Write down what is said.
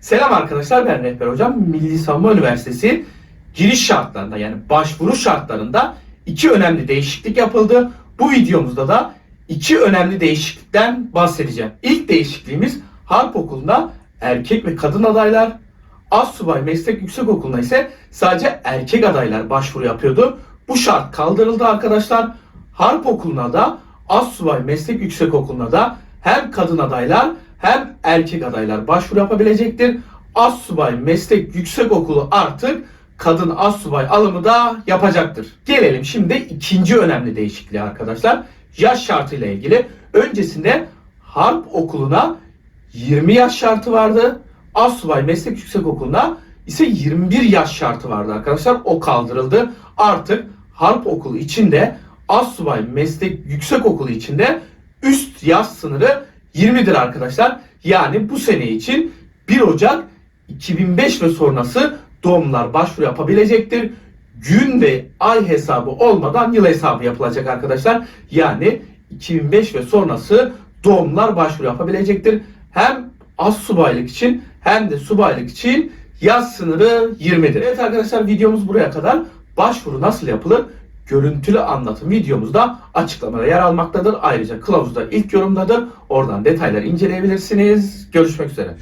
Selam arkadaşlar ben Rehber Hocam. Milli Savunma Üniversitesi giriş şartlarında yani başvuru şartlarında iki önemli değişiklik yapıldı. Bu videomuzda da iki önemli değişiklikten bahsedeceğim. İlk değişikliğimiz Harp Okulu'nda erkek ve kadın adaylar, Assubay Meslek Yüksekokulu'na ise sadece erkek adaylar başvuru yapıyordu. Bu şart kaldırıldı arkadaşlar. Harp Okulu'na da Assubay Meslek Yüksekokulu'na da hem kadın adaylar hem erkek adaylar başvuru yapabilecektir. Assubay Meslek Yüksekokulu artık kadın assubay alımı da yapacaktır. Gelelim şimdi ikinci önemli değişikliğe arkadaşlar. Yaş şartıyla ilgili. Öncesinde Harp Okulu'na 20 yaş şartı vardı. Assubay Meslek Yüksekokulu'na ise 21 yaş şartı vardı arkadaşlar. O kaldırıldı. Artık Harp Okulu içinde Assubay Meslek Yüksekokulu içinde üst yaş sınırı 20'dir arkadaşlar. Yani bu sene için 1 Ocak 2005 ve sonrası doğumlar başvuru yapabilecektir. Gün ve ay hesabı olmadan yıl hesabı yapılacak arkadaşlar. Yani 2005 ve sonrası doğumlar başvuru yapabilecektir. Hem az subaylık için hem de subaylık için yaz sınırı 20'dir. Evet arkadaşlar videomuz buraya kadar. Başvuru nasıl yapılır? Görüntülü anlatım videomuzda açıklamada yer almaktadır. Ayrıca kılavuzda ilk yorumdadır. Oradan detaylar inceleyebilirsiniz. Görüşmek üzere.